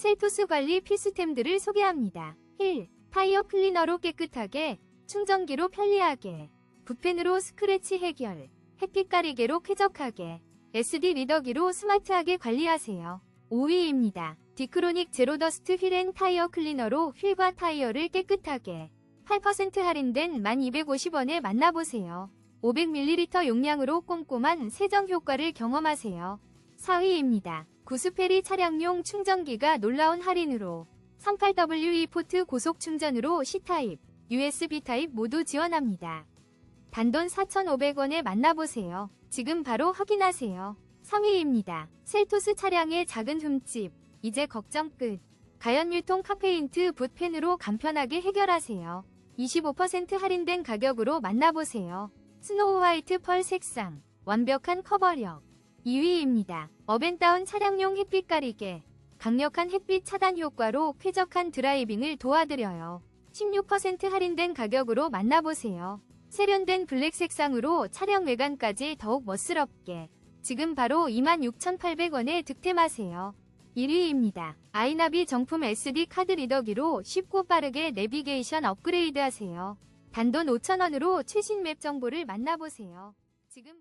셀토스 관리 필수템들을 소개합니다. 1. 타이어 클리너로 깨끗하게, 충전기로 편리하게, 붓펜으로 스크래치 해결, 햇빛 가리개로 쾌적하게, SD 리더기로 스마트하게 관리하세요. 5위입니다. 디크로닉 제로더스트 휠앤 타이어 클리너로 휠과 타이어를 깨끗하게 8% 할인된 1250원에 만나보세요. 500ml 용량으로 꼼꼼한 세정 효과를 경험하세요. 4위입니다. 구스페리 차량용 충전기가 놀라운 할인으로 38WE 포트 고속 충전으로 C타입, USB 타입 모두 지원합니다. 단돈 4,500원에 만나보세요. 지금 바로 확인하세요. 3위입니다. 셀토스 차량의 작은 흠집, 이제 걱정 끝. 가연 유통 카페인트 붓펜으로 간편하게 해결하세요. 25% 할인된 가격으로 만나보세요. 스노우 화이트 펄 색상, 완벽한 커버력. 2위입니다. 업앤다운 차량용 햇빛 가리개. 강력한 햇빛 차단 효과로 쾌적한 드라이빙을 도와드려요. 16% 할인된 가격으로 만나보세요. 세련된 블랙 색상으로 차량 외관까지 더욱 멋스럽게. 지금 바로 26,800원에 득템하세요. 1위입니다. 아이나비 정품 SD 카드 리더기로 쉽고 빠르게 내비게이션 업그레이드 하세요. 단돈 5,000원으로 최신 맵 정보를 만나보세요. 지금